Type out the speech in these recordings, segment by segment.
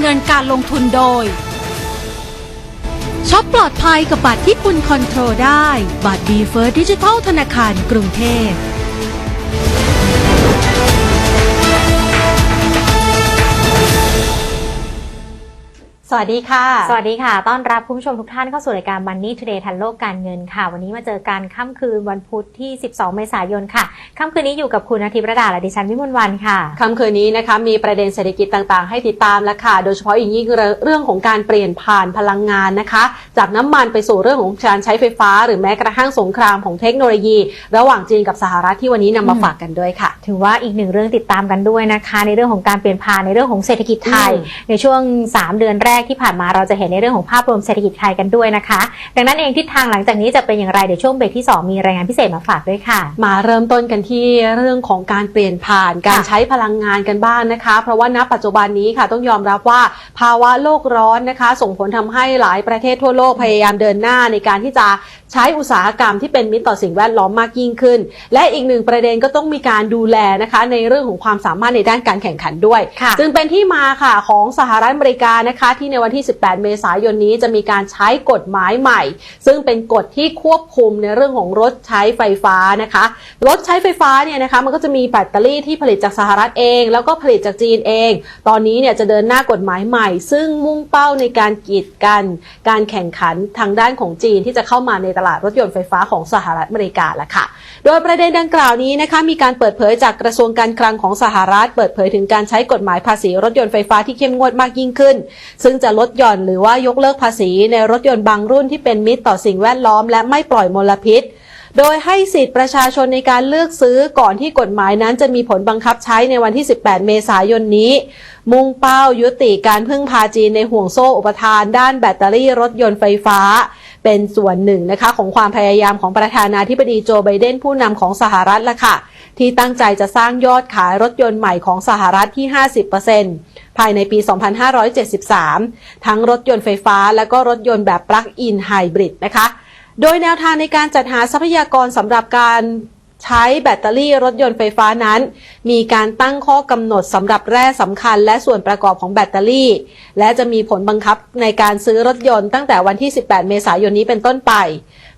เงินการลงทุนโดยช็อปปลอดภัยกับบัตรที่คุณคอนโทรลได้ บัตรดีเฟิร์ดิจิทัลธนาคารกรุงเทพ สวัสดีค่ะ สวัสดีค่ะ ต้อนรับคุณผู้ชมทุกท่านเข้าสู่รายการ Money Today ทันโลกการเงินค่ะ วันนี้มาเจอกันค่ำคืนวันพุธที่ 12 เมษายนค่ะ ค่ำคืนนี้อยู่กับคุณอาทิตย์ประดาและดิฉันวิมลวันค่ะ ค่ำคืนนี้นะคะมีประเด็นเศรษฐกิจต่างๆ ให้ติดตามแล้วค่ะ โดยเฉพาะอย่างยิ่งเรื่องของการเปลี่ยนผ่านพลังงานนะคะ จากน้ำมันไปสู่เรื่องของการใช้ไฟฟ้า หรือแม้กระทั่งสงครามของเทคโนโลยี ระหว่างจีนกับสหรัฐที่วันนี้นำมาอืมฝากกันด้วยค่ะ ถือว่าอีกหนึ่งเรื่องติดตามกันด้วยนะคะ ในเรื่องของการเปลี่ยนผ่านในเรื่องของเศรษฐกิจไทยอืมในช่วง 3 เดือนแรกที่ผ่านมาเราจะเห็นในเรื่องของภาพรวมเศรษฐกิจไทยกันด้วยนะคะ ดังนั้นเองทิศทางหลังจากนี้จะเป็นอย่างไรเดี๋ยวช่วงเบรกที่สองมีรายงานพิเศษมาฝากด้วยค่ะ มาเริ่มต้นกันที่เรื่องของการเปลี่ยนผ่านการค่ะใช้พลังงานกันบ้างนะคะ เพราะว่าณปัจจุบันนี้ค่ะต้องยอมรับว่าภาวะโลกร้อนนะคะ ส่งผลทำให้หลายประเทศทั่วโลกพยายามเดินหน้าในการที่จะใช้อุตสาหกรรมที่เป็นมิตรต่อสิ่งแวดล้อมมากยิ่งขึ้น และอีกหนึ่งประเด็นก็ต้องมีการดูแลนะคะ ในเรื่องของความสามารถในด้านการแข่งขันด้วยค่ะจึงเป็นที่มาค่ะของสหรัฐอเมริกานะคะที่ในวันที่ 18 เมษายนนี้จะมีการใช้กฎหมายใหม่ ซึ่งเป็นกฎที่ควบคุมในเรื่องของรถใช้ไฟฟ้านะคะ รถใช้ไฟฟ้าเนี่ยนะคะมันก็จะมีแบตเตอรี่ที่ผลิตจากสหรัฐเอง แล้วก็ผลิตจากจีนเอง ตอนนี้เนี่ยจะเดินหน้ากฎหมายใหม่ ซึ่งมุ่งเป้าในการกีดกันการแข่งขันทางด้านของจีนที่จะเข้ามาในตลาดรถยนต์ไฟฟ้าของสหรัฐอเมริกาละค่ะ โดยประเด็นดังกล่าวนี้นะคะมีการเปิดเผยจากกระทรวงการคลังของสหรัฐ เปิดเผยถึงการใช้กฎหมายภาษีรถยนต์ไฟฟ้าที่เข้มงวดมากยิ่งขึ้น ซึ่งจะลดหย่อนหรือว่ายกเลิกภาษีในรถยนต์บางรุ่นที่เป็นมิตรต่อสิ่งแวดล้อมและไม่ปล่อยมลพิษ โดยให้สิทธิประชาชนในการเลือกซื้อก่อนที่กฎหมายนั้นจะมีผลบังคับใช้ในวันที่ 18 เมษายนนี้ มุ่งเป้ายุติการพึ่งพาจีนในห่วงโซ่อุปทานด้านแบตเตอรี่รถยนต์ไฟฟ้า เป็นส่วนหนึ่งนะคะของความพยายามของประธานาธิบดีโจไบเดนผู้นำของสหรัฐละค่ะ ที่ตั้งใจจะสร้างยอดขายรถยนต์ใหม่ของสหรัฐที่ 50%ภายในปี 2573 ทั้งรถยนต์ไฟฟ้าและก็รถยนต์แบบปลั๊กอินไฮบริดนะคะ โดยแนวทางในการจัดหาทรัพยากรสำหรับการ ใช้แบตเตอรี่รถยนต์ไฟฟ้านั้น มีการตั้งข้อกำหนดสำหรับแร่สำคัญ และส่วนประกอบของแบตเตอรี่ และจะมีผลบังคับในการซื้อรถยนต์ตั้งแต่วันที่ 18 เมษายนนี้เป็นต้นไป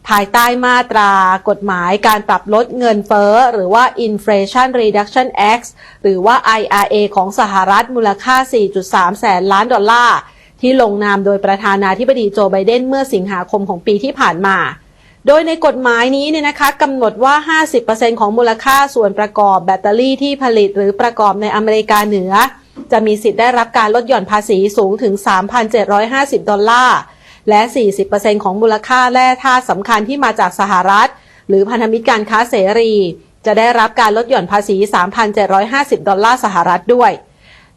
ภายใต้มาตรากฎหมายการปรับลดเงินเฟ้อ หรือว่า Inflation Reduction Act หรือว่า IRA ของสหรัฐมูลค่า 4.3 แสนล้านดอลลาร์ที่ลงนามโดยประธานาธิบดีโจไบเดนเมื่อสิงหาคมของปีที่ผ่านมา โดยในกฎหมายนี้เนี่ยนะคะกำหนดว่า 50%ของมูลค่าส่วนประกอบแบตเตอรี่ที่ผลิตหรือประกอบในอเมริกาเหนือ จะมีสิทธิ์ได้รับการลดหย่อนภาษีสูงถึง 3,750 ดอลลาร์ และ 40%ของมูลค่าแร่ธาตุสำคัญที่มาจากสหรัฐ หรือพันธมิตรการค้าเสรี จะได้รับการลดหย่อนภาษี 3,750 ดอลลาร์สหรัฐด้วย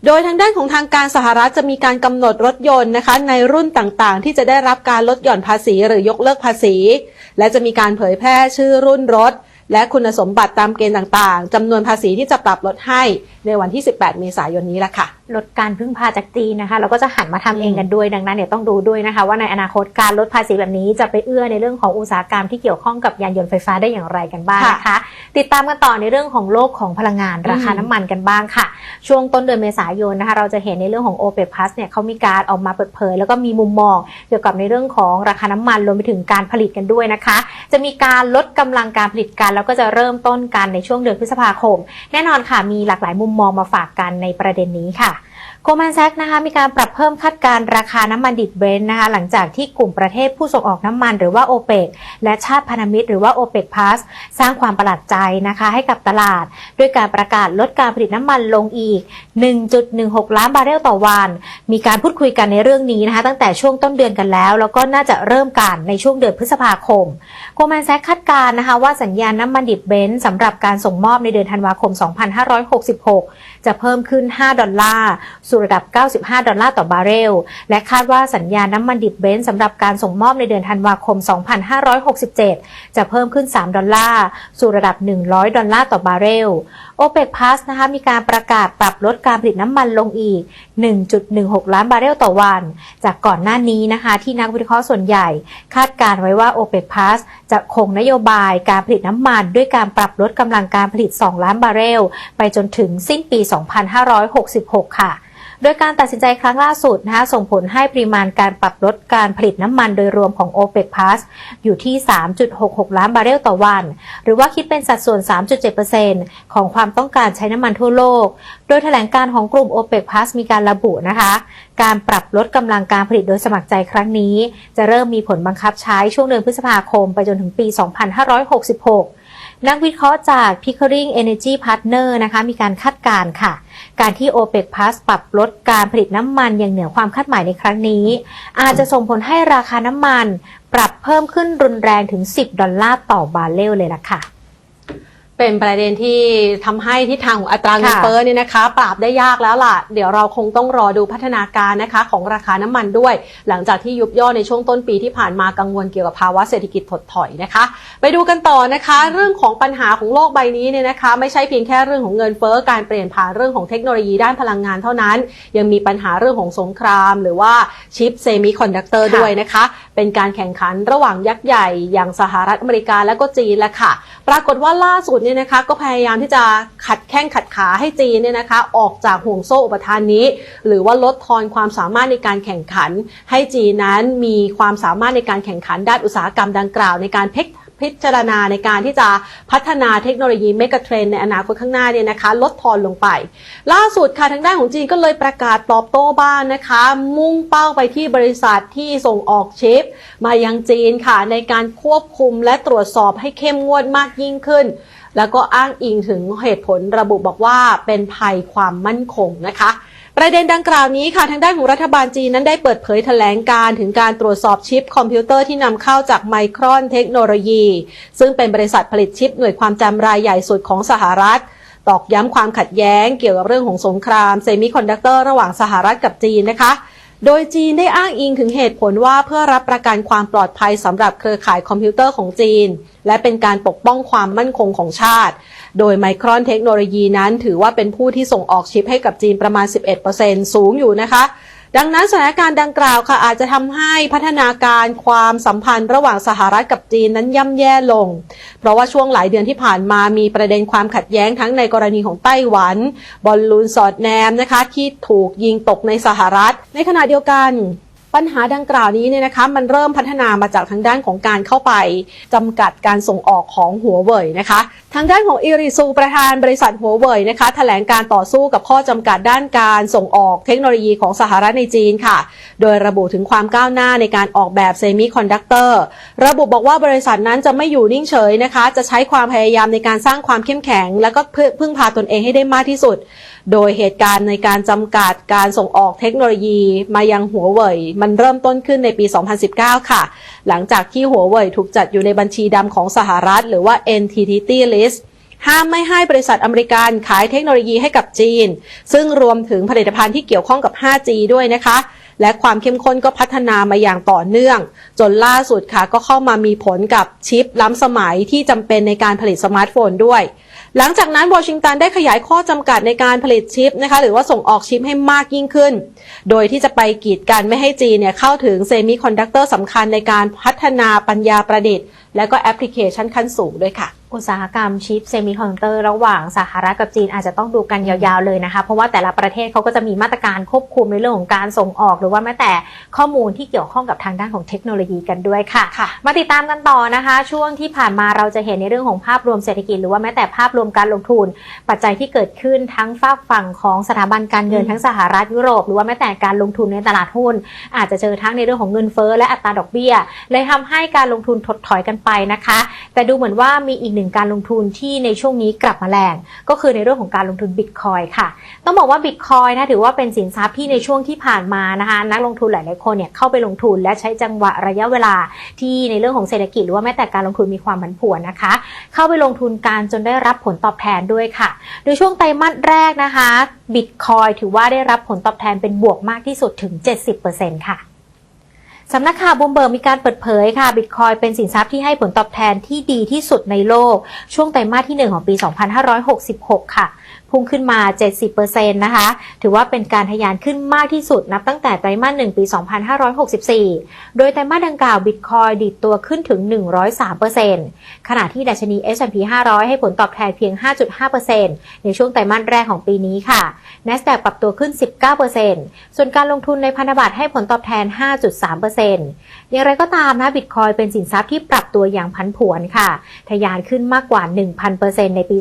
โดยทางด้านของทางการสหรัฐจะมีการกำหนดรถยนต์นะคะ ในรุ่นต่างๆ ที่จะได้รับการลดหย่อนภาษีหรือยกเลิกภาษี และจะมีการเผยแพร่ชื่อรุ่นรถ และคุณสมบัติตามเกณฑ์ต่างๆจำนวนภาษีที่จะปรับลดให้ในวันที่ 18 เมษายนนี้ละค่ะลดการพึ่งพาจากจีนนะคะ เราก็จะหันมาทำเองกันด้วยดังนั้นเดี๋ยวต้องดูด้วยนะคะ ว่าในอนาคตการลดภาษีแบบนี้จะไปเอื้อในเรื่องของอุตสาหกรรมที่เกี่ยวข้องกับยานยนต์ไฟฟ้าได้อย่างไรกันบ้างนะคะ ติดตามกันต่อในเรื่องของโลกของพลังงานราคาอืมน้ำมันกันบ้างค่ะ ช่วงต้นเดือนเมษายนนะคะ เราจะเห็นในเรื่องของ o p e c Plus เนี่ยเขามีการออกมาเปิดเผย แล้วก็มีมุมมองเกี่ยวกับในเรื่องของราคาน้ำมันรวมไปถึงการผลิตกันด้วยนะคะ จะมีการลดกำลังการผลิตกัน แล้วก็จะเริ่มต้นกันในช่วงเดือนพฤษภาคม แน่นอนค่ะมีหลากหลายมุมมองมาฝากกันในประเด็นนี้ค่ะ โกลแมนแซกนะคะมีการปรับเพิ่มคาดการราคาน้ำมันดิบเบรนท์นะคะหลังจากที่กลุ่มประเทศผู้ส่งออกน้ำมันหรือว่าโอเปกและชาติพันธมิตรหรือว่าโอเปกพาสสร้างความประหลาดใจนะคะให้กับตลาด ด้วยการประกาศลดการผลิตน้ำมันลงอีก 1.16 ล้านบาร์เรลต่อวัน มีการพูดคุยกันในเรื่องนี้นะคะตั้งแต่ช่วงต้นเดือนกันแล้ว แล้วก็น่าจะเริ่มการในช่วงเดือนพฤษภาคมโกลแมนแซกคาดการนะคะว่าสัญญาณน้ำมันดิบเบรนท์สำหรับการส่งมอบในเดือนธันวาคม 2566 จะเพิ่มขึ้น 5 ดอลลาร์สู่ระดับ 95 ดอลลาร์ต่อบาร์เรล และคาดว่าสัญญาน้ำมันดิบเบนท์สำหรับการส่งมอบในเดือนธันวาคม 2567 จะเพิ่มขึ้น 3 ดอลลาร์ สู่ระดับ 100 ดอลลาร์ต่อบาร์เรลโอเปกพาสนะคะมีการประกาศปรับลดการผลิตน้ำมันลงอีก 1.16 ล้านบาร์เรลต่อวัน จากก่อนหน้านี้นะคะ ที่นักวิเคราะห์ส่วนใหญ่ คาดการไว้ว่า OPEC Plus จะคงนโยบายการผลิตน้ำมัน ด้วยการปรับลดกำลังการผลิต 2 ล้านบาร์เรล ไปจนถึงสิ้นปี 2566 ค่ะ โดยการตัดสินใจครั้งล่าสุดนะคะส่งผลให้ปริมาณการปรับลดการผลิตน้ำมันโดยรวมของ OPEC Plus อยู่ที่ 3.66 ล้านบาร์เรลต่อวัน หรือว่าคิดเป็นสัดส่วน 3.7%ของความต้องการใช้น้ำมันทั่วโลก โดยแถลงการของกลุ่ม OPEC Plus มีการระบุนะคะ การปรับลดกำลังการผลิตโดยสมัครใจครั้งนี้ จะเริ่มมีผลบังคับใช้ช่วงเดือนพฤษภาคมไปจนถึงปี 2566 นักวิเคราะห์จาก Pickering Energy Partner นะคะ มีการคาดการณ์ค่ะ การที่ OPEC Plus ปรับลดการผลิตน้ำมันอย่างเหนือความคาดหมายในครั้งนี้ อาจจะส่งผลให้ราคาน้ำมัน ปรับเพิ่มขึ้นรุนแรงถึง 10 ดอลลาร์ต่อบาร์เรลเลยล่ะค่ะ เป็นประเด็นที่ทำให้ทิศทางของอัตราเงินเฟ้อเนี่ยนะคะ ปราบได้ยากแล้วล่ะ เดี๋ยวเราคงต้องรอดูพัฒนาการนะคะ ของราคาน้ำมันด้วย หลังจากที่ยุบย่อในช่วงต้นปีที่ผ่านมากังวลเกี่ยวกับภาวะเศรษฐกิจถดถอยนะคะ ไปดูกันต่อนะคะ เรื่องของปัญหาของโลกใบนี้เนี่ยนะคะ ไม่ใช่เพียงแค่เรื่องของเงินเฟ้อการเปลี่ยนผ่านเรื่องของเทคโนโลยีด้านพลังงานเท่านั้น ยังมีปัญหาเรื่องของสงคราม หรือว่าชิปเซมิคอนดักเตอร์ด้วยนะคะ เป็นการแข่งขันระหว่างยักษ์ใหญ่อย่างสหรัฐอเมริกาและก็จีนแหละค่ะ ปรากฏว่าล่าสุดเนี่ยนะคะก็พยายามที่จะขัดแข้งขัดขาให้จีนเนี่ยนะคะออกจากห่วงโซ่อุปทานนี้ หรือว่าลดทอนความสามารถในการแข่งขัน ให้จีนนั้นมีความสามารถในการแข่งขันด้านอุตสาหกรรมดังกล่าวในการเพิก พิจารณาในการที่จะพัฒนาเทคโนโลยีเมกะเทรนในอนาคตข้างหน้าเนี่ยนะคะ ลดทอนลงไป ล่าสุดค่ะทางด้านของจีนก็เลยประกาศตอบโต้บ้างนะคะ มุ่งเป้าไปที่บริษัทที่ส่งออกชิป มายังจีนค่ะ ในการควบคุมและตรวจสอบให้เข้มงวดมากยิ่งขึ้น แล้วก็อ้างอิงถึงเหตุผลระบุบอกว่าเป็นภัยความมั่นคงนะคะ ประเด็นดังกล่าวนี้ค่ะทางด้านของรัฐบาลจีนนั้นได้เปิดเผยแถลงการถึงการตรวจสอบชิปคอมพิวเตอร์ที่นำเข้าจากไมครอนเทคโนโลยี ซึ่งเป็นบริษัทผลิตชิปหน่วยความจำรายใหญ่สุดของสหรัฐ ตอกย้ำความขัดแย้งเกี่ยวกับเรื่องของสงครามเซมิคอนดักเตอร์ระหว่างสหรัฐกับจีนนะคะโดยจีนได้อ้างอิงถึงเหตุผลว่าเพื่อรับประกันความปลอดภัยสำหรับเครือข่ายคอมพิวเตอร์ของจีน และเป็นการปกป้องความมั่นคงของชาติ โดยไมครอนเทคโนโลยีนั้นถือว่าเป็นผู้ที่ส่งออกชิปให้กับจีนประมาณ 11%สูงอยู่นะคะดังนั้นสถานการณ์ดังกล่าวค่ะอาจจะทำให้พัฒนาการความสัมพันธ์ระหว่างสหรัฐกับจีนนั้นย่ำแย่ลง เพราะว่าช่วงหลายเดือนที่ผ่านมามีประเด็นความขัดแย้งทั้งในกรณีของไต้หวัน บอลลูนสอดแนมนะคะที่ถูกยิงตกในสหรัฐ ในขณะเดียวกัน ปัญหาดังกล่าวนี้เนี่ยนะคะมันเริ่มพัฒนามาจากทางด้านของการเข้าไปจำกัดการส่งออกของหัวเว่ยนะคะ ทางด้านของอิริซูประธานบริษัทหัวเว่ยนะคะแถลงการต่อสู้กับข้อจำกัดด้านการส่งออกเทคโนโลยีของสหรัฐในจีนค่ะ โดยระบุถึงความก้าวหน้าในการออกแบบเซมิคอนดักเตอร์ระบุบอกว่าบริษัทนั้นจะไม่อยู่นิ่งเฉยนะคะ จะใช้ความพยายามในการสร้างความเข้มแข็ง และก็พึ่งพาตนเองให้ได้มากที่สุด โดยเหตุการณ์ในการจำกัดการส่งออกเทคโนโลยีมายังหัวเว่ยมันเริ่มต้นขึ้นในปี 2019 ค่ะ หลังจากที่หัวเว่ยถูกจัดอยู่ในบัญชีดำของสหรัฐ หรือว่า Entity List ห้ามไม่ให้บริษัทอเมริกันขายเทคโนโลยีให้กับจีน ซึ่งรวมถึงผลิตภัณฑ์ที่เกี่ยวข้องกับ 5G ด้วยนะคะ และความเข้มข้นก็พัฒนามาอย่างต่อเนื่อง จนล่าสุดค่ะก็เข้ามามีผลกับชิปล้ำสมัยที่จำเป็นในการผลิตสมาร์ทโฟนด้วย หลังจากนั้นวอชิงตันได้ขยายข้อจำกัดในการผลิตชิปนะคะหรือว่าส่งออกชิปให้มากยิ่งขึ้น โดยที่จะไปกีดกันไม่ให้จีนเนี่ยเข้าถึงเซมิคอนดักเตอร์สำคัญในการพัฒนาปัญญาประดิษฐ์ และก็แอปพลิเคชันขั้นสูงด้วยค่ะอุตสาหกรรมชิปเซมิคอนดักเตอร์ระหว่างสหรัฐกับจีนอาจจะต้องดูกันยาวๆเลยนะคะ เพราะว่าแต่ละประเทศเขาก็จะมีมาตรการควบคุมในเรื่องของการส่งออก หรือว่าแม้แต่ข้อมูลที่เกี่ยวข้องกับทางด้านของเทคโนโลยีกันด้วยค่ะค่ะมาติดตามกันต่อนะคะ ช่วงที่ผ่านมาเราจะเห็นในเรื่องของภาพรวมเศรษฐกิจหรือว่าแม้แต่ภาพรวมการลงทุน ปัจจัยที่เกิดขึ้นทั้งฝากฝั่งของสถาบันการเงินอืมทั้งสหรัฐยุโรป หรือว่าแม้แต่การลงทุนในตลาดหุ้น อาจจะเจอทั้งในเรื่องของเงินเฟ้อและอัตราดอกเบี้ย เลยทำให้การลงทุนถดถอยกันไปนะคะ แต่ดูเหมือนว่ามีอีกหนึ่งการลงทุนที่ในช่วงนี้กลับมาแรงก็คือในเรื่องของการลงทุนบิตคอยค่ะ ต้องบอกว่าบิตคอยนะถือว่าเป็นสินทรัพย์ที่ในช่วงที่ผ่านมานะคะนักลงทุนหลายๆคนเนี่ยเข้าไปลงทุนและใช้จังหวะระยะเวลาที่ในเรื่องของเศรษฐกิจหรือว่าแม้แต่การลงทุนมีความผันผวนนะคะ เข้าไปลงทุนการจนได้รับผลตอบแทนด้วยค่ะ โดยช่วงไตรมาสแรกนะคะบิตคอยถือว่าได้รับผลตอบแทนเป็นบวกมากที่สุดถึง 70%ค่ะสำนักข่าวบูมเบิร์กมีการเปิดเผยค่ะบิตคอยเป็นสินทรัพย์ที่ให้ผลตอบแทนที่ดีที่สุดในโลก ช่วงไตรมาสที่ 1 ของปี 2566 ค่ะ พุ่งขึ้นมา 70%นะคะ ถือว่าเป็นการทะยานขึ้นมากที่สุดนับตั้งแต่ไตรมาส1ปี 2564 โดยไตรมาสดังกล่าวบิตคอยดีดตัวขึ้นถึง 103%ขณะที่ดัชนี S&P 500 ให้ผลตอบแทนเพียง 5.5%ในช่วงไตรมาสแรกของปีนี้ค่ะ NASDAQ ปรับตัวขึ้น 19%ส่วนการลงทุนในพันธบัตรให้ผลตอบแทน 5.3%อย่างไรก็ตามนะบิตคอยเป็นสินทรัพย์ที่ปรับตัวอย่างผันผวนค่ะ ทะยานขึ้นมากกว่า 1,000%ในปี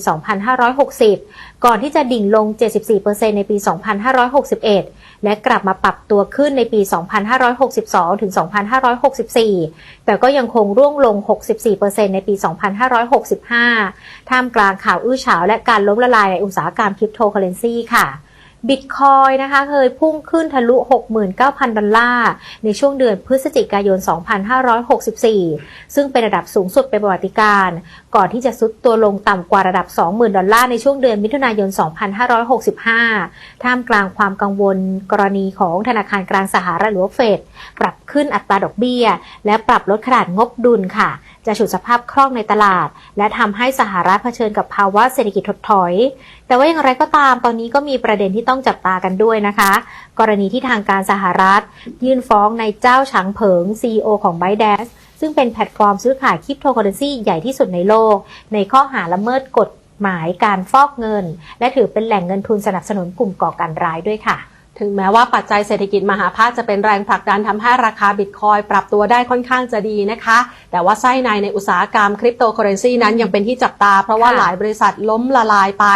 2560 ก่อนที่จะดิ่งลง 74%ในปี 2561 และกลับมาปรับตัวขึ้นในปี 2562 ถึง 2564 แต่ก็ยังคงร่วงลง 64%ในปี 2565 ท่ามกลางข่าวอื้อฉาวและการล้มละลายในอุตสาหกรรมคริปโตเคอเรนซีค่ะ บิตคอยนะคะเคยพุ่งขึ้นทะลุ 69,000 ดอลลาร์ ในช่วงเดือนพฤศจิกายน 2564 ซึ่งเป็นระดับสูงสุดเป็นประวัติการ ก่อนที่จะซุดตัวลงต่ำกว่าระดับ 20,000 ดอลลาร์ในช่วงเดือนมิถุนายน 2565 ท่ามกลางความกังวลกรณีของธนาคารกลางสหรัฐหรือเฟดปรับขึ้นอัตราดอกเบี้ย และปรับลดขนาดงบดุลค่ะ จะฉุดสภาพคล่องในตลาด และทำให้สหรัฐเผชิญกับภาวะเศรษฐกิจถดถอย แต่ว่าอย่างไรก็ตามตอนนี้ก็มีประเด็นที่ต้องจับตากันด้วยนะคะ กรณีที่ทางการสหรัฐ ยื่นฟ้องในเจ้าฉางเผิง CEO ของ b y d a n c e ซึ่งเป็นแพลตฟอร์มซื้อขายคริปโตเคอเรนซีใหญ่ที่สุดในโลก ในข้อหาละเมิดกฎหมายการฟอกเงิน และถือเป็นแหล่งเงินทุนสนับสนุนกลุ่มก่อการร้ายด้วยค่ะ ถึงแม้ว่าปัจจัยเศรษฐกิจมหาภาคจะเป็นแรงผลักดันทำให้ราคาบิตคอยปรับตัวได้ค่อนข้างจะดีนะคะ แต่ว่าไส้ในในอุตสาหกรรมคริปโตเคอเรนซีนั้นยังเป็นที่จับตา เพราะว่าค่ะหลายบริษัทล้มละลายไป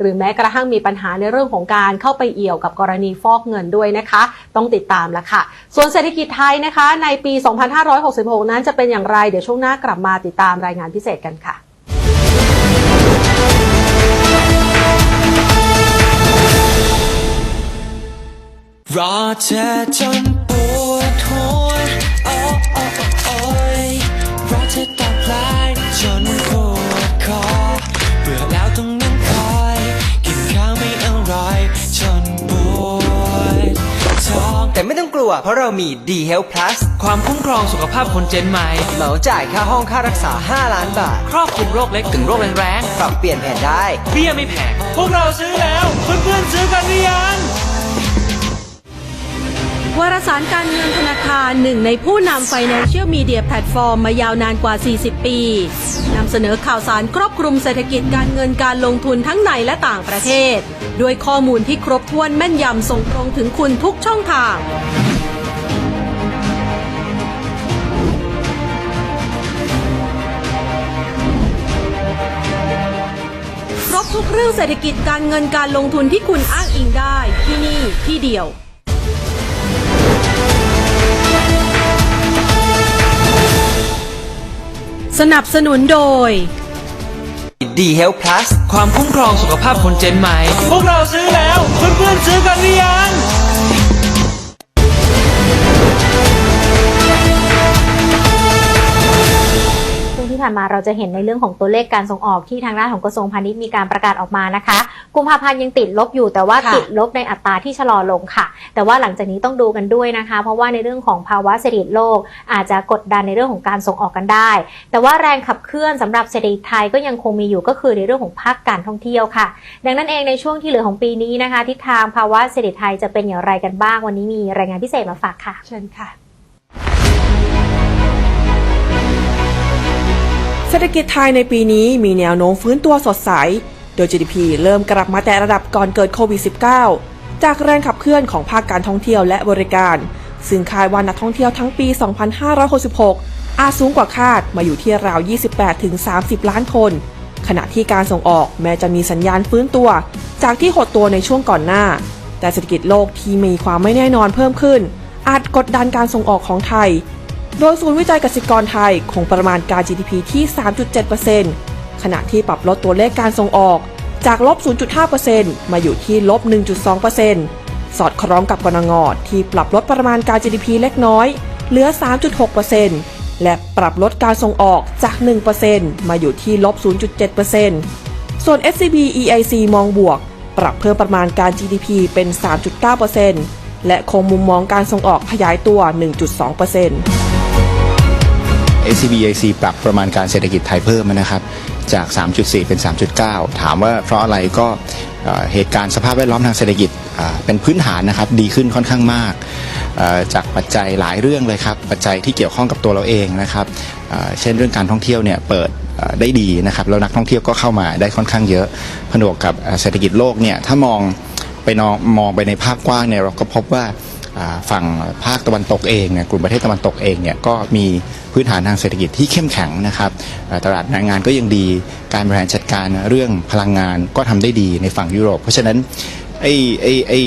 หรือแม้กระทั่งมีปัญหาในเรื่องของการเข้าไปเอี่ยวกับกรณีฟอกเงินด้วยนะคะ ต้องติดตามละค่ะ ส่วนเศรษฐกิจไทยนะคะ ในปี 2566 นั้นจะเป็นอย่างไรเดี๋ยวช่วงหน้ากลับมาติดตามรายงานพิเศษกันค่ะ รอเธอจนปวดหัวโอ้โอ้โอ้โอยรอเธอตอบไลน์จนปวดคอเบื่อแล้วต้องนั่งคอย กินข้าวไม่อร่อยจนปวดท้อง แต่ไม่ต้องกลัวเพราะเรามี D Health Plus ความคุ้มครองสุขภาพคนเจนใหม่ เหมาจ่ายค่าห้องค่ารักษา 5 ล้านบาท ครอบคลุมโรคเล็กถึงโรคแรงปรับเปลี่ยนแผนได้ๆเบี้ยไม่แพงพวกเราซื้อแล้ว เพื่อนๆซื้อกันหรือยัง วารสารการเงินธนาคารหนึ่งในผู้นำ Financial Media Platform มายาวนานกว่า 40 ปีนำเสนอข่าวสารครอบคลุมเศรษฐกิจการเงินการลงทุนทั้งในและต่างประเทศ ด้วยข้อมูลที่ครบถ้วนแม่นยำส่งตรงถึงคุณทุกช่องทางครบทุกเรื่องเศรษฐกิจการเงินการลงทุนที่คุณอ้างอิงได้ที่นี่ที่เดียว สนับสนุนโดย D Health Plus ความคุ้มครองสุขภาพคนเจนใหม่ พวกเราซื้อแล้ว เพื่อนๆซื้อกันหรือยัง ที่ผ่านมาเราจะเห็นในเรื่องของตัวเลขการส่งออกที่ทางด้านของกระทรวงพาณิชย์มีการประกาศออกมานะคะ กุมภาพันธ์ยังติดลบอยู่แต่ว่าค่ะติดลบในอัตราที่ชะลอลงค่ะ แต่ว่าหลังจากนี้ต้องดูกันด้วยนะคะ เพราะว่าในเรื่องของภาวะเศรษฐกิจโลก อาจจะกดดันในเรื่องของการส่งออกกันได้ แต่ว่าแรงขับเคลื่อนสำหรับเศรษฐกิจไทยก็ยังคงมีอยู่ก็คือในเรื่องของภาคการท่องเที่ยวค่ะ ดังนั้นเองในช่วงที่เหลือของปีนี้นะคะทิศทางภาวะเศรษฐกิจไทยจะเป็นอย่างไรกันบ้าง วันนี้มีรายงานพิเศษมาฝากค่ะ เชิญค่ะ ศรษฐกิจไทยในปีนี้มีแนวโน้มฟื้นตัวสดใส โดย GDP เริ่มกลับมาแต่ระดับก่อนเกิดโควิด -19 จากแรงขับเคลื่อนของภาคการท่องเที่ยวและบริการ ซึ่งคาดว่านักท่องเที่ยวทั้งปี 2566 อาจสูงกว่าคาดมาอยู่ที่ราว 28-30 ล้านคน ขณะที่การส่งออกแม้จะมีสัญญาณฟื้นตัว จากที่หดตัวในช่วงก่อนหน้า แต่เศรษฐกิจโลกที่มีความไม่แน่นอนเพิ่มขึ้น อาจกดดันการส่งออกของไทย โดยศูนย์วิจัยกสิกรไทยคงประมาณการ GDP ที่ 3.7%ขณะที่ปรับลดตัวเลขการส่งออกจากลบ 0.5%มาอยู่ที่ลบ 1.2%สอดคล้องกับกรงงที่ปรับลดประมาณการ GDP เล็กน้อย เหลือ 3.6%และปรับลดการส่งออกจาก 1%มาอยู่ที่ลบ 0.7%ส่วน SCB EIC มองบวก ปรับเพิ่มประมาณการ GDP เป็น 3.9%และคงมุมมองการส่งออกขยายตัว 1.2% SCBAC ปรับประมาณการเศรษฐกิจไทยเพิ่มนะครับ จาก 3.4 เป็น 3.9 ถามว่าเพราะอะไรก็เหตุการณ์สภาพแวดล้อมทางเศรษฐกิจเป็นพื้นฐานนะครับดีขึ้นค่อนข้างมากจากปัจจัยหลายเรื่องเลยครับปัจจัยที่เกี่ยวข้องกับตัวเราเองนะครับเช่นเรื่องการท่องเที่ยวเนี่ยเปิดได้ดีนะครับแล้วนักท่องเที่ยวก็เข้ามาได้ค่อนข้างเยอะผนวกกับเศรษฐกิจโลกเนี่ยถ้ามองไปนองมองไปในภาพกว้างเนี่ยเราก็พบว่า ฝั่งภาคตะวันตกเองเนี่ยกลุ่มประเทศตะวันตกเองเนี่ยก็มีพื้นฐานทางเศรษฐกิจที่เข้มแข็งนะครับตลาดแรงงานก็ยังดีการบริหารจัดการเรื่องพลังงานก็ทำได้ดีในฝั่งยุโรป เพราะฉะนั้นไอ้ไอ้ไอ้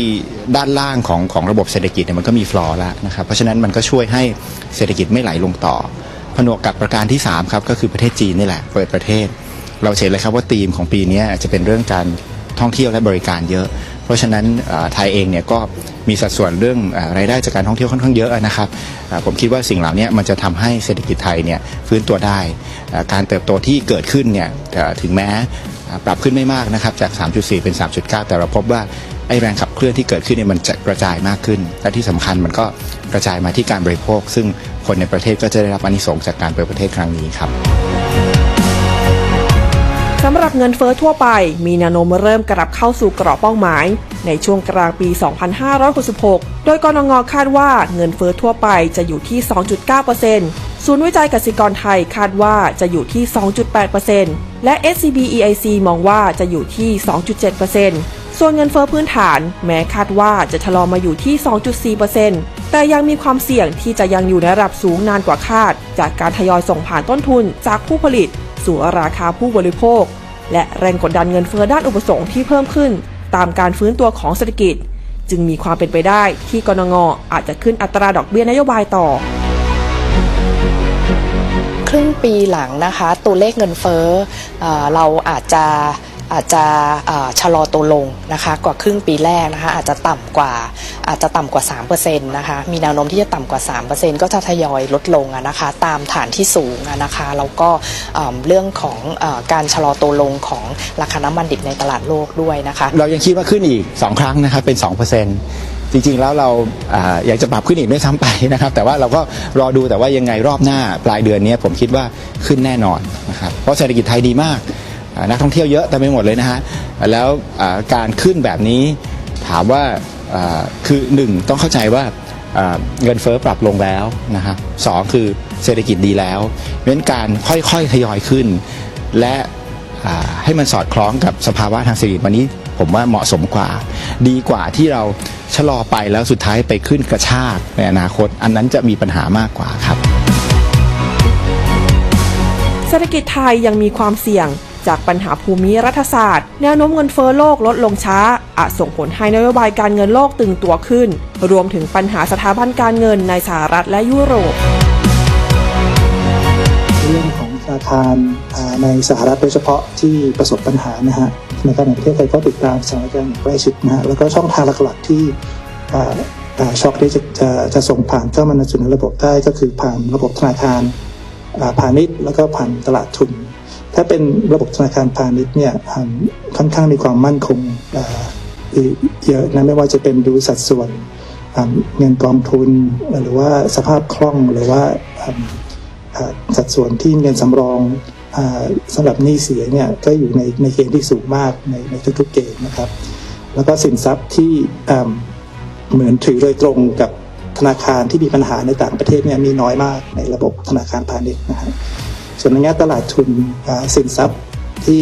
ด้านล่างของของระบบเศรษฐกิจเนี่ยมันก็มีฟลอร์แล้วนะครับเพราะฉะนั้นมันก็ช่วยให้เศรษฐกิจไม่ไหลลงต่อ ผนวกกับประการที่สามครับก็คือประเทศจีนนี่แหละเปิดประเทศ เราเห็นเลยครับว่าธีมของปีนี้จะเป็นเรื่องการท่องเที่ยวและบริการเยอะ เพราะฉะนั้นไทยเองเนี่ยก็มีสัดส่วนเรื่องอรายได้จากการท่องเที่ยวค่อนข้างเยอะนะครับผมคิดว่าสิ่งเหล่านี้มันจะทำให้เศรษฐกิจไทยเนี่ยฟื้นตัวได้ การเติบโตที่เกิดขึ้นเนี่ยถึงแม้ปรับขึ้นไม่มากนะครับจาก 3.4 เป็น 3.9 แต่เราพบว่าไอ้แรงขับเคลื่อนที่เกิดขึ้นเนี่ยมันจะกระจายมากขึ้น และที่สำคัญมันก็กระจายมาที่การบริโภค ซึ่งคนในประเทศก็จะได้รับอนิสงส์จากการเปิดประเทศครั้งนี้ครับำหรับเงินเฟอ้อทั่วไป มีแนวโน้มเริ่มกลับเข้าสู่กรอบเป้าหมาย ในช่วงกลางปี 2566 โดยกรงงคาดว่าเงินเฟอ้อทั่วไปจะอยู่ที่ 2.9%ศูนย์วิจัยกสิกรไทยคาดว่าจะอยู่ที่ 2.8%และ SCB EIC มองว่าจะอยู่ที่ 2.7%ส่วนเงินเฟอ้อพื้นฐาน แม้คาดว่าจะชะลอมาอยู่ที่ 2.4%แต่ยังมีความเสี่ยงที่จะยังอยู่ในระดับสูงนานกว่าคาด จากการทยอยส่งผ่านต้นทุนจากผู้ผลิต สู่ราคาผู้บริโภค และแรงกดดันเงินเฟ้อด้านอุปสงค์ที่เพิ่มขึ้น ตามการฟื้นตัวของเศรษฐกิจ จึงมีความเป็นไปได้ที่กรงงอาจจะขึ้นอัตราดอกเบี้ยนโยบายต่อครึ่งปีหลังนะคะ ตัวเลขเงินเฟ้อเอ่อเราอาจจะ อาจจะชะลอตัวลงนะคะกว่าครึ่งปีแรกนะคะอาจจะต่ำกว่าอาจจะต่ำกว่า 3%นะคะมีแนวโน้มที่จะต่ำกว่า 3%ก็จะทยอยลดลงนะคะตามฐานที่สูงนะคะแล้วก็เรื่องของอการชะลอตัวลงของราคาน้ำมันดิบในตลาดโลกด้วยนะคะเรายังคิดว่าขึ้นอีก 2 ครั้งนะครับเป็น 2%จริงๆ แล้วเราอยากจะปรับขึ้นอีกด้วยซ้ำไปนะครับ แต่ว่าเราก็รอดูแต่ว่ายังไงรอบหน้าปลายเดือนนี้ผมคิดว่าขึ้นแน่นอนนะครับเพราะเศรษฐกิจไทยดีมาก นักท่องเที่ยวเยอะเต็มไปหมดเลยนะฮะแล้วการขึ้นแบบนี้ถามว่าคือหนึ่งต้องเข้าใจว่าเงินเฟ้อปรับลงแล้วนะฮะสองคือเศรษฐกิจดีแล้วเพราะฉะนั้นการค่อยๆทยอยขึ้น และให้มันสอดคล้องกับสภาวะทางเศรษฐกิจวันนี้ผมว่าเหมาะสมกว่า ดีกว่าที่เราชะลอไปแล้วสุดท้ายไปขึ้นกระชากในอนาคต อันนั้นจะมีปัญหามากกว่าครับ เศรษฐกิจไทยยังมีความเสี่ยง จากปัญหาภูมิรัฐศาสตร์ แนวโน้มเงินเฟ้อโลกลดลงช้า อาจส่งผลให้นโยบายการเงินโลกตึงตัวขึ้น รวมถึงปัญหาสถาบันการเงินในสหรัฐและยุโรป เรื่องของธนาคารในสหรัฐโดยเฉพาะที่ประสบปัญหานะฮะธนาคารแห่งประเทศไทยก็ติดตามสถานการณ์อย่างใกล้ชิดนะฮะแล้วก็ช่องทางหลักๆที่ช็อคที่จะจะจะส่งผ่านเข้ามาในสู่ในระบบได้ก็คือผ่านระบบธนาคารอ่าพาณิชย์แล้วก็ผ่านตลาดทุน ถ้าเป็นระบบธนาคารพาณิชย์เนี่ยค่อนข้างมีความมั่นคงเยอะนะไม่ว่าจะเป็นดูสัดส่วนเงินกองทุนหรือว่าสภาพคล่องหรือว่าสัดส่วนที่เงินสำรองอสำหรับหนี้เสียเนี่ยก็อยู่ในในเกณฑ์ที่สูงมากในในทุกๆเกณฑ์นะครับ แล้วก็สินทรัพย์ที่เหมือนถือโดยตรงกับธนาคารที่มีปัญหาในต่างประเทศเนี่ยมีน้อยมากในระบบธนาคารพาณิชย์นะฮะ ส่วนในแง่ตลาดทุนสินทรัพย์ที่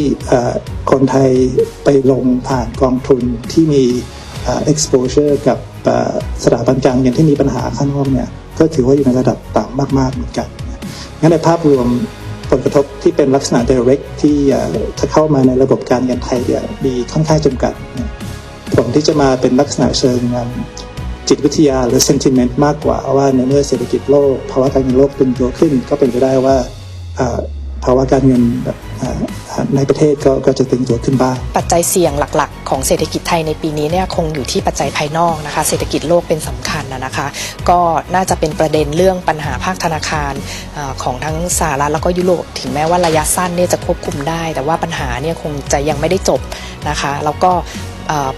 คนไทยไปลงผ่านกองทุนที่มีอ่า exposure กับสถาบันการเงินที่มีปัญหาข้างนอกเนี่ยก็ถือว่าอยู่ในระดับต่ำมากๆเหมือนกันงั้นในภาพรวมผลกระทบที่เป็นลักษณะ direct ที่จะเข้ามาในระบบการเงินไทยเนี่ยมีค่อนข้างจำกัด ผลที่จะมาเป็นลักษณะเชิงจิตวิทยาหรือ sentiment มากกว่าว่าในเมื่อเศรษฐกิจโลกภาวะการเงินโลกตึงตัวขึ้น ก็เป็นไปได้ว่า ภาวะการเงินในประเทศก็ก็จะตึงตัวขึ้นบ้าง ปัจจัยเสี่ยงหลักๆ ของเศรษฐกิจไทยในปีนี้เนี่ยคงอยู่ที่ปัจจัยภายนอกนะคะ เศรษฐกิจโลกเป็นสำคัญนะคะ ก็น่าจะเป็นประเด็นเรื่องปัญหาภาคธนาคารของทั้งสหรัฐแล้วก็ยุโรปถึงแม้ว่าระยะสั้นเนี่ยจะควบคุมได้ แต่ว่าปัญหาเนี่ยคงจะยังไม่ได้จบนะคะ แล้วก็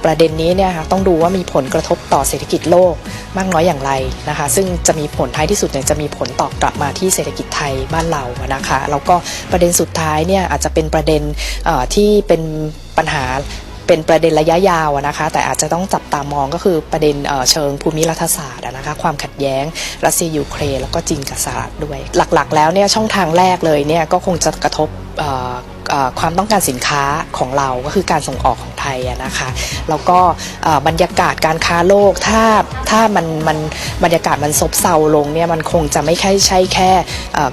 ประเด็นนี้เนี่ยค่ะต้องดูว่ามีผลกระทบต่อเศรษฐกิจโลกมากน้อยอย่างไรนะคะ ซึ่งจะมีผลท้ายที่สุดเนี่ยจะมีผลตอบกลับมาที่เศรษฐกิจไทยบ้านเราอะนะคะแล้วก็ประเด็นสุดท้ายเนี่ยอาจจะเป็นประเด็นที่เป็นปัญหาเป็นประเด็นระยะยาวนะคะ แต่อาจจะต้องจับตามองก็คือประเด็นเชิงภูมิรัฐศาสตร์นะคะ ความขัดแย้งรัสเซียยูเครนแล้วก็จีนกับสหรัฐด้วย หลักๆ แล้วเนี่ยช่องทางแรกเลยเนี่ยก็คงจะกระทบ ความต้องการสินค้าของเราก็คือการส่งออกของไทยนะคะ แล้วก็บรรยากาศการค้าโลกถ้าถ้ามันมันบรรยากาศมันซบเซาลงเนี่ยมันคงจะไม่ใช่ใช่แค่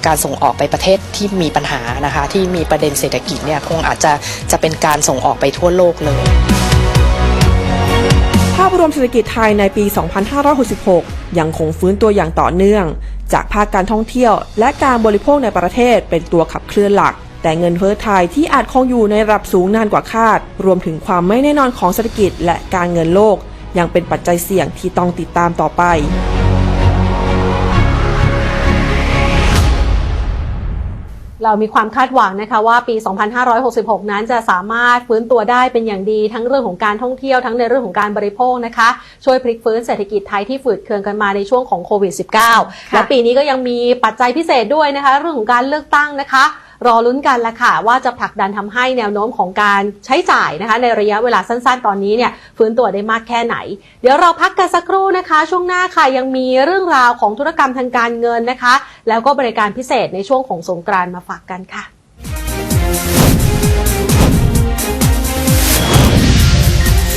การส่งออกไปประเทศที่มีปัญหานะคะที่มีประเด็นเศรษฐกิจเนี่ยคงอาจจะจะเป็นการส่งออกไปทั่วโลกเลย ภาพรวมเศรษฐกิจไทยในปี 2566 ยังคงฟื้นตัวอย่างต่อเนื่อง จากภาคการท่องเที่ยว และการบริโภคในประเทศเป็นตัวขับเคลื่อนหลัก แต่เงินเฟ้อไทยที่อาจคงอยู่ในระดับสูงนานกว่าคาด รวมถึงความไม่แน่นอนของเศรษฐกิจและการเงินโลก ยังเป็นปัจจัยเสี่ยงที่ต้องติดตามต่อไปเรามีความคาดหวังนะคะว่าปี 2566 นั้นจะสามารถฟื้นตัวได้เป็นอย่างดีทั้งเรื่องของการท่องเที่ยวทั้งในเรื่องของการบริโภคนะคะ ช่วยพลิกฟื้นเศรษฐกิจไทยที่ฝืดเคืองกันมาในช่วงของโควิด -19 และปีนี้ก็ยังมีปัจจัยพิเศษด้วยนะคะ เรื่องของการเลือกตั้งนะคะ รอลุ้นกันละค่ะ ว่าจะผลักดันทำให้แนวโน้มของการใช้จ่ายนะคะ ในระยะเวลาสั้นๆ ตอนนี้เนี่ยฟื้นตัวได้มากแค่ไหน เดี๋ยวเราพักกันสักครู่นะคะ ช่วงหน้าค่ะยังมีเรื่องราวของธุรกรรมทางการเงินนะคะ แล้วก็บริการพิเศษในช่วงของสงกรานต์มาฝากกันค่ะ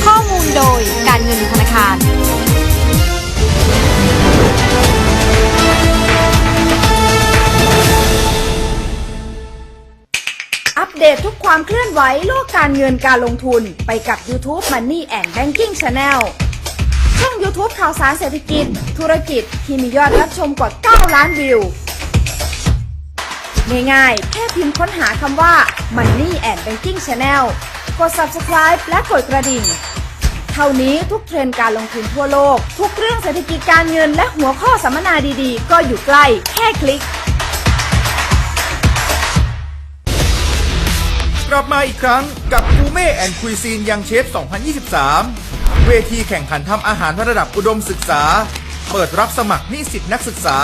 ข้อมูลโดยการเงินธนาคาร อัปเดตทุกความเคลื่อนไหวโลกการเงินการลงทุนไปกับ YouTube Money and Banking Channel ช่อง YouTube ข่าวสารเศรษฐกิจ ธุรกิจที่มียอดรับชมกว่า 9 ล้านวิว ง่ายๆ แค่พิมพ์ค้นหาคำว่า Money and Banking Channel กด Subscribe และกดกระดิ่ง เท่านี้ทุกเทรนด์การลงทุนทั่วโลก ทุกเรื่องเศรษฐกิจการเงินและหัวข้อสัมมนาดีๆ ก็อยู่ใกล้แค่คลิก กลับมาอีกครั้งกับกูเม่แอนคุยซีนยังเชฟ 2023 เวทีแข่งขันทำอาหารระดับอุดมศึกษา เปิดรับสมัครนิสิตนักศึกษา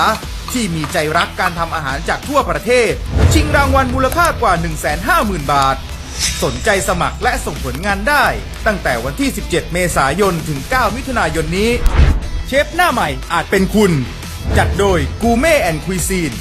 ที่มีใจรักการทำอาหารจากทั่วประเทศ ชิงรางวัลมูลค่ากว่า 150,000 บาท สนใจสมัครและส่งผลงานได้ ตั้งแต่วันที่ 17 เมษายนถึง 9 มิถุนายนนี้ เชฟหน้าใหม่อาจเป็นคุณ จัดโดยกูเม่แอนคุยซีน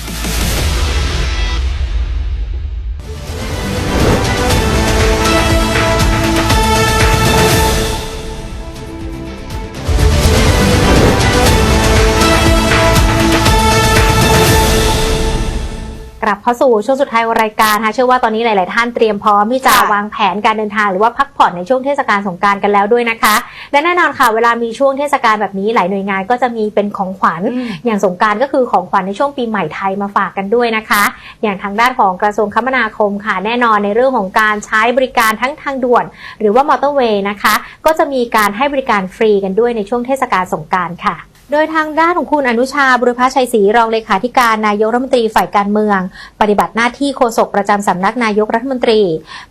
กลับเข้าสู่ช่วงสุดท้ายของรายการนะคะเชื่อว่าตอนนี้หลาย ๆ ท่านเตรียมพร้อมที่จะค่ะวางแผนการเดินทางหรือว่าพักผ่อนในช่วงเทศกาลสงกรารกันแล้วด้วยนะคะ และแน่นอนค่ะเวลามีช่วงเทศกาลแบบนี้หลายหน่วยงานก็จะมีเป็นของขวัญอย่างสงกรารก็คือของขวัญในช่วงปีใหม่ไทยมาฝากกันด้วยนะคะ อย่างทางด้านของกระทรวงคมนาคมค่ะแน่นอนในเรื่องของการใช้บริการทั้งทางด่วน หรือว่ามอเตอร์เวย์นะคะ ก็จะมีการให้บริการฟรีกันด้วยในช่วงเทศกาลสงกรารค่ะ โดยทางด้านของคุณอนุชาบุรพชัยศรีรองเลขาธิการนายกรัฐมนตรีฝ่ายการเมือง ปฏิบัติหน้าที่โฆษกประจำสำนักนายกรัฐมนตรี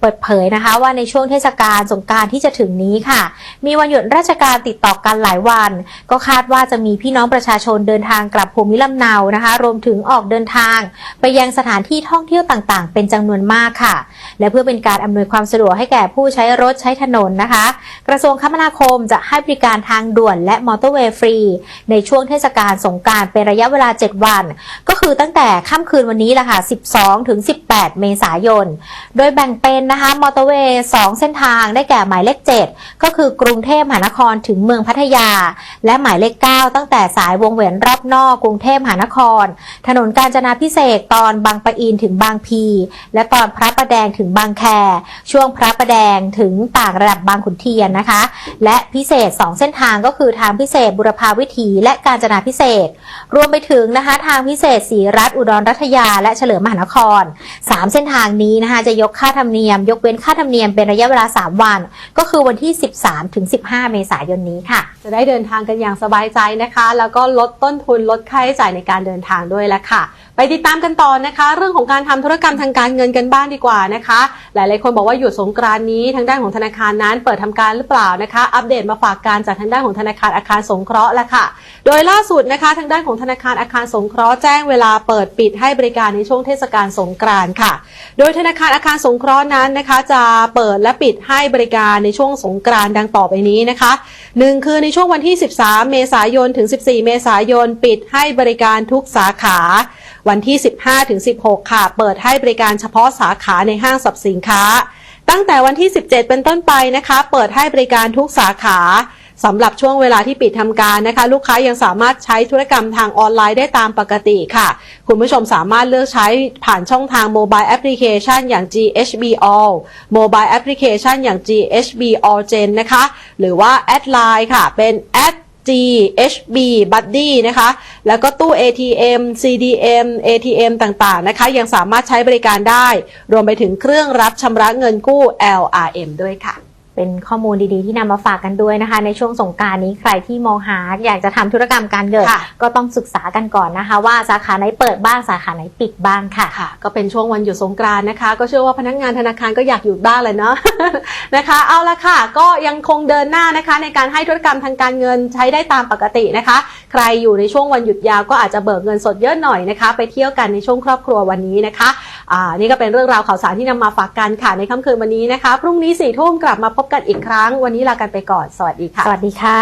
เปิดเผยนะคะว่าในช่วงเทศกาลสงการที่จะถึงนี้ค่ะ มีวันหยุดราชการติดต่อกันหลายวัน ก็คาดว่าจะมีพี่น้องประชาชนเดินทางกลับภูมิลำเนานะคะ รวมถึงออกเดินทาง ไปยังสถานที่ท่องเที่ยวต่างๆ เป็นจำนวนมากค่ะ และเพื่อเป็นการอำนวยความสะดวกให้แก่ผู้ใช้รถใช้ถนนนะคะ กระทรวงคมนาคมจะให้บริการทางด่วนและมอเตอร์เวย์ฟรีในช่วงเทศกาลสงการเป็นระยะเวลา 7 วัน ก็คือตั้งแต่ค่ำคืนวันนี้แหละค่ะ 12 ถึง 18 เมษายน โดยแบ่งเป็นนะคะมอเตอร์เวย์2เส้นทางได้แก่หมายเลข 7 ก็คือกรุงเทพมหานครถึงเมืองพัทยา และหมายเลข 9 ตั้งแต่สายวงแหวนรอบนอกกรุงเทพมหานคร ถนนกาญจนาพิเศษตอนบางปะอินถึงบางพี และตอนพระประแดงถึงบางแค ช่วงพระประแดงถึงต่างระดับบางขุนเทียนนะคะ และพิเศษ 2 เส้นทางก็คือทางพิเศษบุรพาวิถีและกาญจนาพิเศษ รวมไปถึงนะคะทางพิเศษสีรัฐอุดรรัฐยา และเฉลิมมหานคร 3 เส้นทางนี้นะคะจะยกค่าธรรมเนียม ยกเว้นค่าธรรมเนียมเป็นระยะเวลา 3 วัน ก็คือวันที่ 13ถึง15 เมษายนนี้ค่ะ จะได้เดินทางกันอย่างสบายใจนะคะ แล้วก็ลดต้นทุนลดค่าใช้จ่ายในการเดินทางด้วยละค่ะ ติดตามกันต่อนะคะ เรื่องของการทำธุรกรรมทางการเงินกันบ้างดีกว่านะคะ หลายๆคนบอกว่าหยุดสงกรานนี้ทางด้านของธนาคารนั้น เปิดทำการหรือเปล่านะคะ อัปเดตมาฝากการจากทางด้านของธนาคารอาคารสงเคราะห์แล้วค่ะ โดยล่าสุดนะคะ ทางด้านของธนาคารอาคารสงเคราะห์แจ้งเวลาเปิดปิดให้บริการในช่วงเทศกาลสงกรานค่ะ โดยธนาคารอาคารสงเคราะห์นั้นนะคะ จะเปิดและปิดให้บริการในช่วงสงกรานดังต่อไปนี้นะคะหนึ่งคือในช่วงวันที่ 13 เมษายนถึง 14 เมษายน ปิดให้บริการทุกสาขาวันที่ 15ถึง16 ค่ะ เปิดให้บริการเฉพาะสาขาในห้างสรรพสินค้า ตั้งแต่วันที่ 17 เป็นต้นไปนะคะ เปิดให้บริการทุกสาขาสำหรับช่วงเวลาที่ปิดทำการนะคะ ลูกค้ายังสามารถใช้ธุรกรรมทางออนไลน์ได้ตามปกติค่ะ คุณผู้ชมสามารถเลือกใช้ผ่านช่องทางโมบายแอปพลิเคชันอย่าง GHB All โมบายแอปพลิเคชันอย่าง GHB All Gen นะคะ หรือว่าแอดไลน์ค่ะเป็นแอด GHB Buddy นะคะ แล้วก็ตู้ ATM CDM ATM ต่างๆนะคะยังสามารถใช้บริการได้ รวมไปถึงเครื่องรับชำระเงินกู้ LRM ด้วยค่ะ เป็นข้อมูลดีๆ ที่นำมาฝากกันด้วยนะคะ ในช่วงสงกรารนี้ใครที่มองหาอยากจะทำธุรกรรมการเงินค่ะก็ต้องศึกษากันก่อนนะคะ ว่าสาขาไหนเปิดบ้างสาขาไหนปิดบ้างค่ะค่ะก็เป็นช่วงวันหยุดสงกรานต์นะคะ ก็เชื่อว่าพนักงานธนาคารก็อยากหยุดบ้างเลยเนาะนะคะ เอาละค่ะ ก็ยังคงเดินหน้านะคะ ในการให้ธุรกรรมทางการเงินใช้ได้ตามปกตินะคะ ใครอยู่ในช่วงวันหยุดยาวก็อาจจะเบิกเงินสดเยอะหน่อยนะคะ ไปเที่ยวกันในช่วงครอบครัววันนี้นะคะอ่านี่ก็เป็นเรื่องราวข่าวสารที่นำมาฝากกันค่ะในค่ำคืนวันนี้นะคะ พรุ่งนี้สี่ทุ่มกลับมาพบบกันอีกครั้ง วันนี้ลากันไปก่อน สวัสดีค่ะ สวัสดีค่ะ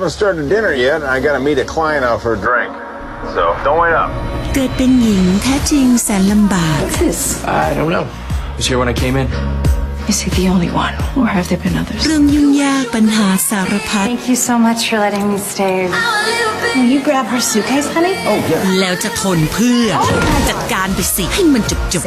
haven't started dinner yet. I gotta meet a client out for a drink. So don't wait up. เกิดเป็นหญิงแท้จริงแสนลำบาก I don't know. Was here when I came in. Is he the only one, or have there been others? เรื่องยุ่งยากปัญหาสารพัด Thank you so much for letting me stay. Will you grab her suitcase, honey? Oh, yeah. แล้วจะทนเพื่อ จัดการไปสิ ให้มันจบจบ